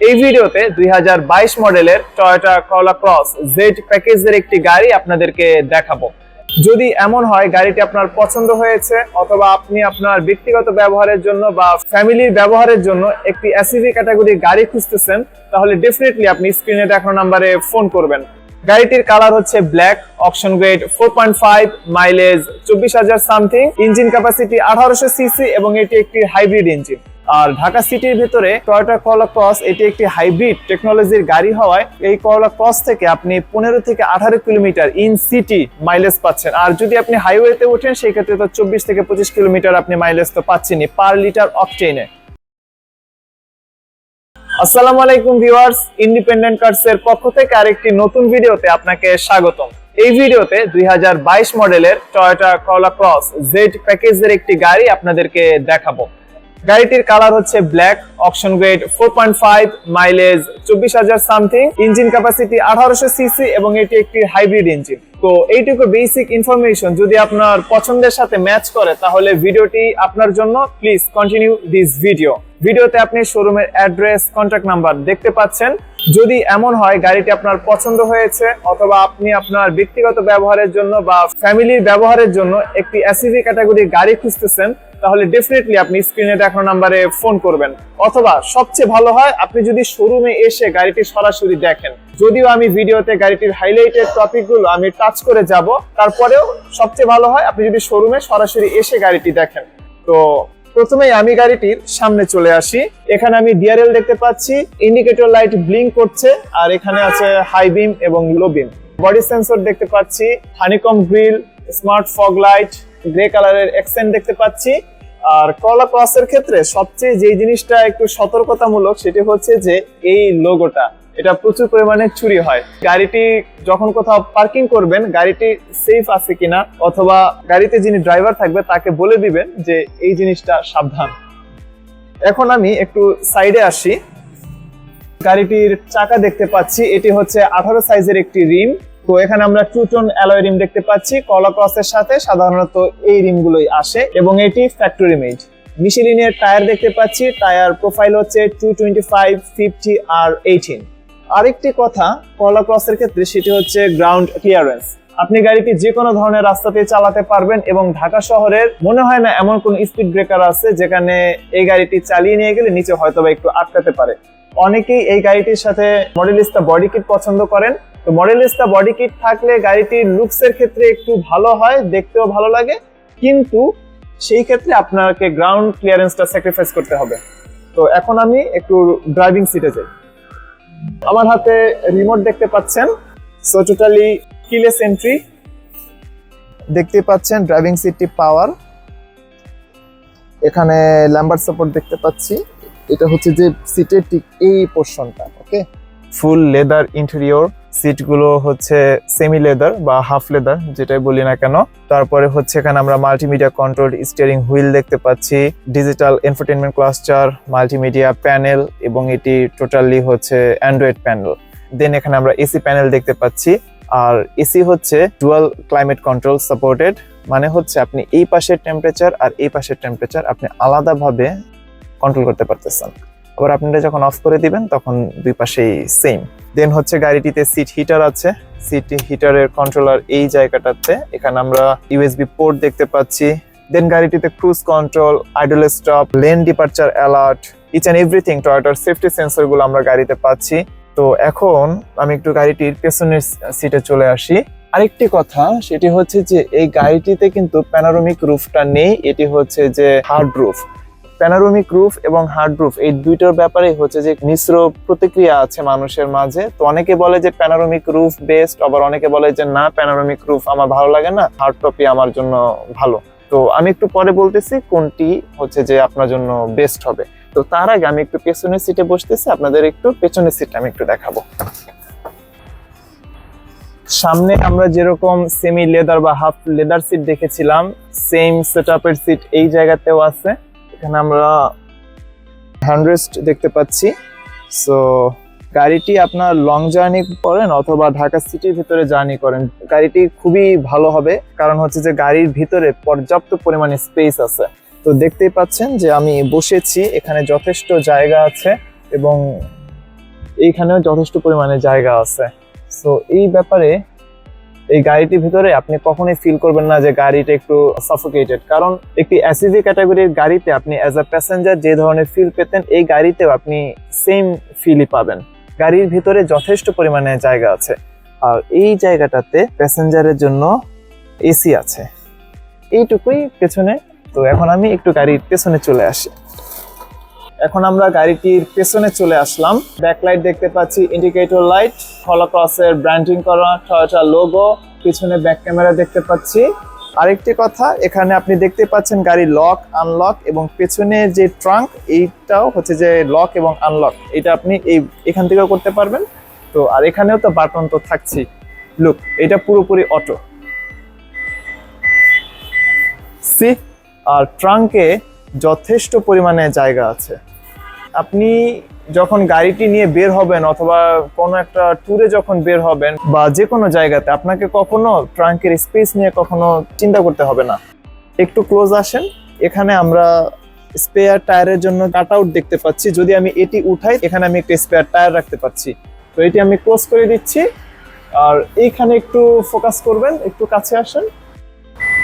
এই ভিডিওতে দুই হাজার বাইশ মডেলের টয়োটা করলা ক্রস জেড প্যাকেজের একটি গাড়ি আপনাদেরকে দেখাবো। যদি এমন হয় গাড়িটি আপনার পছন্দ হয়েছে অথবা আপনি আপনার ব্যক্তিগত ব্যবহারের জন্য বা ফ্যামিলির ব্যবহারের জন্য একটি এসইভি ক্যাটাগরির গাড়ি খুঁজতেছেন, তাহলে ডেফিনেটলি আপনি স্ক্রিনে দেখানো নাম্বারে ফোন করবেন। গাড়িটির কালার হচ্ছে black option grade four point five mileage চব্বিশ হাজার সামথিং ইঞ্জিন ক্যাপাসিটি আঠারোশো সিসি এবং এটি একটি হাইব্রিড ইঞ্জিন আর ঢাকা সিটির ভিতরে টয়োটা করলা ক্রস, এটি একটি হাইব্রিড টেকনোলজির গাড়ি হওয়ায় এই করলা ক্রস থেকে আপনি পনেরো থেকে আঠারো কিলোমিটার ইন সিটি মাইলেজ পাচ্ছেন। আর যদি আপনি হাইওয়েতে ওঠেন সেই ক্ষেত্রে তো চব্বিশ থেকে পঁচিশ কিলোমিটার আপনি মাইলেজ তো পাচ্ছেনই পার লিটার অকটেনে আসসালামু আলাইকুম ভিউয়ার্স ইন্ডিপেন্ডেন্ট কার্স এর পক্ষ থেকে আরেকটি নতুন ভিডিওতে আপনাকে স্বাগতম। এই ভিডিওতে দুই হাজার বাইশ মডেলের টয়োটা করলা ক্রস জেড প্যাকেজের একটি গাড়ি আপনাদেরকে দেখাবো। গাড়িটির কালার হচ্ছে black option grade four point five mileage চব্বিশ হাজার সামথিং ইঞ্জিন ক্যাপাসিটি আঠারোশো সিসি এবং এটি একটি হাইব্রিড ইঞ্জিন তো এইটুকু বেসিক ইনফরমেশন যদি আপনার পছন্দের সাথে ম্যাচ করে, তাহলে ভিডিওটি আপনার জন্য প্লিজ কন্টিনিউ দিস ভিডিও ভিডিওতে আপনি শোরুমের অ্যাড্রেস কন্ট্যাক্ট নাম্বার দেখতে পাচ্ছেন। যদি এমন হয়, গাড়িটি আপনার পছন্দ হয়েছে, অথবা আপনি আপনার ব্যক্তিগত ব্যবহারের জন্য বা ফ্যামিলির ব্যবহারের জন্য একটি এসইভি ক্যাটাগরির গাড়ি খুঁজতেছেন তাহলে ডেফিনেটলি আপনি স্ক্রিনে দেখানো নাম্বারে ফোন করবেন। অথবা সবচেয়ে ভালো হয়, আপনি যদি শোরুমে এসে গাড়িটি সরাসরি দেখেন। যদিও আমি ভিডিওতে গাড়িটির হাইলাইটেড টপিকগুলো আমি টাচ করে যাব, তারপরেও সবচেয়ে ভালো হয়, আপনি যদি শোরুমে সরাসরি এসে গাড়িটি দেখেন। তো প্রথমেই আমি গাড়িটির সামনে চলে আসি। এখানে আমি ডিআরএল দেখতে পাচ্ছি ইন্ডিকেটর লাইট ব্লিঙ্ক করছে, আর এখানে আছে হাই বিম এবং লো বিম বডি সেন্সর দেখতে পাচ্ছি honeycomb grille smart fog light grey কালারের এক্সেন্ট দেখতে পাচ্ছি। আর কলা ক্রসের ক্ষেত্রে সবচেয়ে যে জিনিসটা একটু সতর্কতামূলক, সেটি হচ্ছে যে এই লোগোটা এটা প্রচুর পরিমাণে চুরি হয়। গাড়িটি যখন কোথাও পার্কিং করবেন, গাড়িটি সেফ আছে কিনা, অথবা গাড়িতে যিনি ড্রাইভার থাকবে, তাকে বলে দিবেন যে এই জিনিসটা সাবধান। এখন আমি একটু সাইডে আসি। গাড়িটির চাকা দেখতে পাচ্ছি। এটি হচ্ছে আঠারো সাইজের একটি রিম। তো এখানে আমরা টু টোন অ্যালয় রিম দেখতে পাচ্ছি। কলা ক্রসের সাথে সাধারণত এই রিমগুলোই আসে এবং এটি ফ্যাক্টরি মেড মিশেলিনের টায়ার দেখতে পাচ্ছি। টায়ার প্রোফাইল হচ্ছে টু টোয়েন্টি আর এইটিন আরেকটি কথা, কলা ক্রসের ক্ষেত্রে সেটি হচ্ছে গ্রাউন্ড ক্লিয়ারেন্স আপনি গাড়িটি যে কোনো ধরনের রাস্তাতে চালাতে পারবেন এবং ঢাকা শহরের মনে হয় না এমন কোন স্পিড ব্রেকার আছে যেখানে এই গাড়িটি চালিয়ে নিয়ে গেলে নিচে হয়তো একটু আটকাতে পারে। অনেকেই এই গাড়িটির সাথে মডেলিস্টা বডি কিট পছন্দ করেন। তো মডেলিস্টা বডি কিট থাকলে গাড়িটির লুকস এর ক্ষেত্রে একটু ভালো হয়, দেখতেও ভালো লাগে। কিন্তু সেই ক্ষেত্রে আপনাকে গ্রাউন্ড ক্লিয়ারেন্সটা স্যাক্রিফাইস করতে হবে। তো এখন আমি একটু ড্রাইভিং সিটে যাই। আমার হাতে রিমোট দেখতে পাচ্ছেন। সো টোটালি কিলেস এন্ট্রি দেখতে পাচ্ছেন ড্রাইভিং সিটটি পাওয়ার এখানে ল্যাম্বার সাপোর্ট দেখতে পাচ্ছি। এটা হচ্ছে যে সিটের ঠিক এই পোর্শনটা ওকে ফুল লেদার ইন্টেরিয়র সিটগুলো হচ্ছে সেমি লেদার বা হাফ লেদার যেটাই বলি না কেন। তারপরে হচ্ছে এখানে আমরা মাল্টিমিডিয়া কন্ট্রোল স্টিয়ারিং হুইল দেখতে পাচ্ছি digital entertainment cluster multimedia panel এবং এটি টোটালি হচ্ছে অ্যান্ড্রয়েড প্যানেল দেন এখানে আমরা এসি প্যানেল দেখতে পাচ্ছি, আর এসি হচ্ছে ডুয়াল ক্লাইমেট কন্ট্রোল সাপোর্টেড মানে হচ্ছে আপনি এই পাশের টেম্পারেচার আর এই পাশের টেম্পারেচার আপনি আলাদাভাবে কন্ট্রোল করতে পারতেছেন। আবার আপনারা যখন অফ করে দিবেন, তখন দুই পাশেই সেম দেন হচ্ছে গাড়িটিতে সিট হিটার আছে। সিট হিটারের কন্ট্রোলার এই জায়গাটাতে। এখানে আমরা ইউএসবি পোর্ট দেখতে পাচ্ছি। Then গাড়িটিতে cruise control idle stop lane departure alert each and everything টয়টার safety সেন্সরগুলো আমরা গাড়িতে পাচ্ছি। তো এখন আমি একটু গাড়িটির পেছনের সিটে চলে আসি। আরেকটি কথা, সেটি হচ্ছে যে এই গাড়িটিতে কিন্তু প্যানারোমিক রুফটা নেই। এটি হচ্ছে যে হার্ড রুফ প্যানারোমিক রুফ এবং হার্ড রুফ এই দুইটার ব্যাপারে হচ্ছে যে মিশ্র প্রতিক্রিয়া আছে মানুষের মাঝে। তো অনেকে বলে যে প্যানারোমিক রুফ বেস্ট আবার অনেকে বলে যে না প্যানারোমিক রুফ আমার ভালো লাগে না হার্ড টপি আমার জন্য ভালো। তো আমি একটু পরে বলতেছি কোনটি হচ্ছে যে আপনার জন্য বেস্ট হবে। তো তার আগে আমি একটু পেছনের সিটে বসতেছি, আপনাদের একটু পেছনের সিটটা আমি একটু দেখাবো। সামনে আমরা যেরকম সেমি লেদার বা হাফ লেদার সিট দেখেছিলাম সেম সেটআপের সিট এই জায়গাতেও আছে। এখানে আমরা হ্যান্ডরেস্ট দেখতে পাচ্ছি। সো গাড়িটি আপনার লং জার্নি করেন অথবা ঢাকা সিটির ভিতরে জার্নি করেন। গাড়িটি খুবই ভালো হবে, কারণ হচ্ছে যে গাড়ির ভিতরে পর্যাপ্ত পরিমাণে স্পেস আছে। তো দেখতেই পাচ্ছেন যে আমি বসেছি, এখানে যথেষ্ট জায়গা আছে এবং এইখানেও যথেষ্ট পরিমাণে জায়গা আছে। সো এই ব্যাপারে এই গাড়িটির ভিতরে আপনি কখনোই ফিল করবেন না যে গাড়িটা একটু সাফোকেটেড কারণ একটি এসইভি ক্যাটাগরির গাড়িতে আপনি অ্যাজ আ প্যাসেঞ্জার যে ধরনের ফিল পেতেন, এই গাড়িতেও আপনি সেম ফিলই পাবেন। গাড়ির ভিতরে যথেষ্ট পরিমাণে জায়গা আছে। আর এই জায়গাটাতে প্যাসেঞ্জারের জন্য এসি আছে। এইটুকুই পেছনে। তো এখন আমি একটু গাড়ির পেছনে চলে আসি। এখন আমরা গাড়িটির পেছনে চলে আসলাম। ব্যাকলাইট দেখতে পাচ্ছি ইন্ডিকেটর লাইট হলোক্রসের ব্র্যান্ডিং করা টয়োটা লোগো পিছনে ব্যাক ক্যামেরা দেখতে পাচ্ছি। আরেকটি কথা, এখানে আপনি দেখতে পাচ্ছেন গাড়ি লক আনলক এবং পেছনে যে ট্রাঙ্ক এইটাও হচ্ছে যে লক এবং আনলক এটা আপনি এই, এখান থেকেও করতে পারবেন। তো, আর এখানেও তো বাটন তো থাকছি লুক এটা পুরোপুরি অটো সি আর ট্রাঙ্কে যথেষ্ট পরিমাণে জায়গা আছে। আপনি যখন গাড়িটি নিয়ে বের হবেন অথবা কোনো একটা ট্যুরে যখন বের হবেন বা যে কোনো জায়গাতে, আপনাকে কখনো ট্রাঙ্কের স্পেস নিয়ে কখনো চিন্তা করতে হবে না। একটু ক্লোজ আসেন, এখানে আমরা স্পেয়ার টায়ারের জন্য কাট আউট দেখতে পাচ্ছি। যদি আমি এটি উঠাই, এখানে আমি একটা স্পেয়ার টায়ার রাখতে পাচ্ছি তো এটি আমি ক্লোজ করে দিচ্ছি, আর এইখানে একটু ফোকাস করবেন, একটু কাছে আসেন।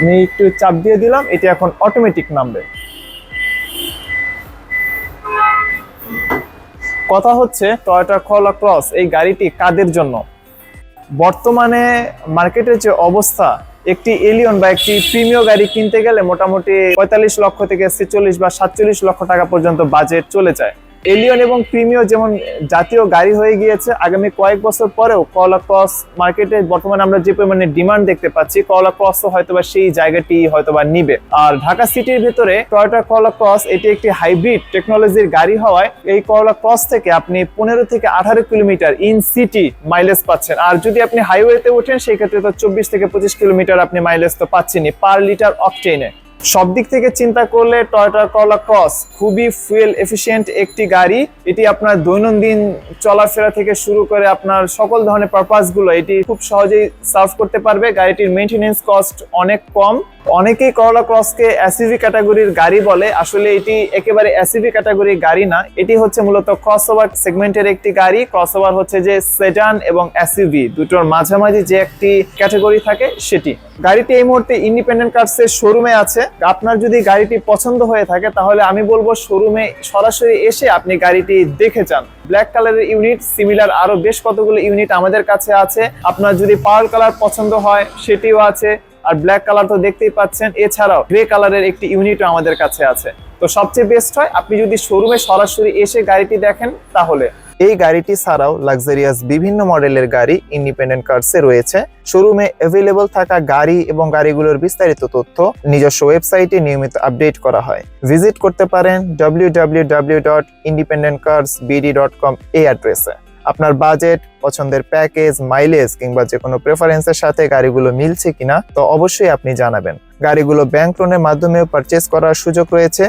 আমি একটু চাপ দিয়ে দিলাম, এটি এখন অটোমেটিক নামবে। কথা হচ্ছে টয়োটা কলা ক্রস এই গাড়িটি কাদের জন্য? বর্তমানে মার্কেটের যে অবস্থা, একটি এলিয়ন বা একটি প্রিমিয় গাড়ি কিনতে গেলে মোটামুটি পঁয়তাল্লিশ লক্ষ থেকে ছেচল্লিশ বা সাতচল্লিশ লক্ষ টাকা পর্যন্ত বাজেট চলে যায়। এলিয়ন এবং প্রিমিয় যেমন জাতীয় গাড়ি হয়ে গিয়েছে, আগামী কয়েক বছর পরেও কলা ক্রস মার্কেটে বর্তমানে আমরা যে পরিমাণে ডিমান্ড দেখতে পাচ্ছি কলা ক্রস হয়তোবা সেই জায়গাটি হয়তোবা নিবে। আর ঢাকা সিটির ভিতরে টয়োটা কলা ক্রস এটি একটি হাইব্রিড টেকনোলজির গাড়ি হওয়ায় এই কলা ক্রস থেকে আপনি পনেরো থেকে আঠারো কিলোমিটার ইন সিটি মাইলেজ পাচ্ছেন। আর যদি আপনি হাইওয়েতে ওঠেন, সেই ক্ষেত্রে তো চব্বিশ থেকে পঁচিশ কিলোমিটার আপনি মাইলেজ তো পাচ্ছেনই পার লিটার অফ অকটেনে সব দিক থেকে চিন্তা করলে টয়টা করলা ক্রস খুবই ফুয়েল এফিসিয়েন্ট একটি গাড়ি। এটি আপনার দৈনন্দিন চলাফেরা থেকে শুরু করে আপনার সকল ধরনের পারপাসগুলো এটি খুব সহজেই সার্ভ করতে পারবে। গাড়িটির মেনটেনেন্স কস্ট অনেক কম। অনেকেই করলা ক্রসকে এসইভি ক্যাটাগরির গাড়ি বলে। আসলে এটি একেবারে এসইভি ক্যাটাগরির গাড়ি না। এটি হচ্ছে মূলত ক্রসওভার সেগমেন্টের একটি গাড়ি। ক্রসওভার হচ্ছে যে সেডান এবং এসইভি দুটোর মাঝামাঝি যে একটি ক্যাটাগরি থাকে সেটি। গাড়িটি এই মুহূর্তে ইন্ডিপেন্ডেন্ট কার্সের শোরুমে আছে। আপনার যদি গাড়িটি পছন্দ হয়ে থাকে, তাহলে আমি বলব শোরুমে সরাসরি এসে আপনি গাড়িটি দেখে যান। ব্ল্যাক কালারের ইউনিট সিমিলার আরও বেশ কতগুলো ইউনিট আমাদের কাছে আছে। আপনার যদি পার্ল কালার পছন্দ হয়, সেটিও আছে। আর ব্ল্যাক কালার তো দেখতেই পাচ্ছেন। এছাড়াও গ্রে কালারের একটি ইউনিটও আমাদের কাছে আছে। তো সবচেয়ে বেস্ট হয়, আপনি যদি শোরুমে সরাসরি এসে গাড়িটি দেখেন, তাহলে। এই গাড়িটি ছাড়াও লাক্সারিয়াস বিভিন্ন মডেলের গাড়ি ইন্ডিপেন্ডেন্ট কার্সে রয়েছে। শোরুমে অ্যাভেলেবল থাকা গাড়ি এবং গাড়িগুলোর বিস্তারিত তথ্য নিজস্ব ওয়েবসাইটে নিয়মিত আপডেট করা হয়। ভিজিট করতে পারেন www.independentcarsbd.com এই অ্যাড্রেসে আপনার বাজেট পছন্দের প্যাকেজ মাইলেজ কিংবা যে কোনো প্রেফারেন্সের সাথে গাড়িগুলো মিলছে কিনা, তো অবশ্যই আপনি জানাবেন। গাড়িগুলো ব্যাংক লোনের মাধ্যমেও পারচেস করার সুযোগ রয়েছে।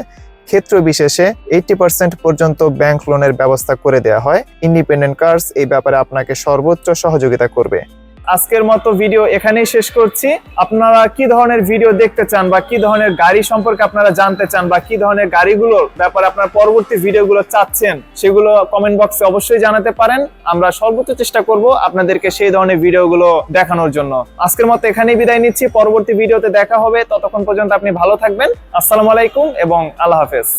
ক্ষেত্র বিশেষে এইটি পার্সেন্ট পর্যন্ত ব্যাংক লোনের ব্যবস্থা করে দেওয়া হয়। ইন্ডিপেন্ডেন্ট কার্স এই ব্যাপারে আপনাকে সর্বোচ্চ সহযোগিতা করবে। আজকের মতো ভিডিও এখানেই শেষ করছি। আপনারা কি ধরনের ভিডিও দেখতে চান বা কি ধরনের গাড়ি সম্পর্কে আপনারা জানতে চান বা কি ধরনের গাড়িগুলোর ব্যাপারে আপনার পরবর্তী ভিডিওগুলো চাচ্ছেন, সেগুলো কমেন্ট বক্সে অবশ্যই জানাতে পারেন। আমরা সর্বোচ্চ চেষ্টা করব আপনাদেরকে সেই ধরনের ভিডিওগুলো দেখানোর জন্য। আজকের মতো এখানেই বিদায় নিচ্ছি। পরবর্তী ভিডিওতে দেখা হবে। ততক্ষণ পর্যন্ত আপনি ভালো থাকবেন। আসসালামু আলাইকুম এবং আল্লাহ হাফেজ।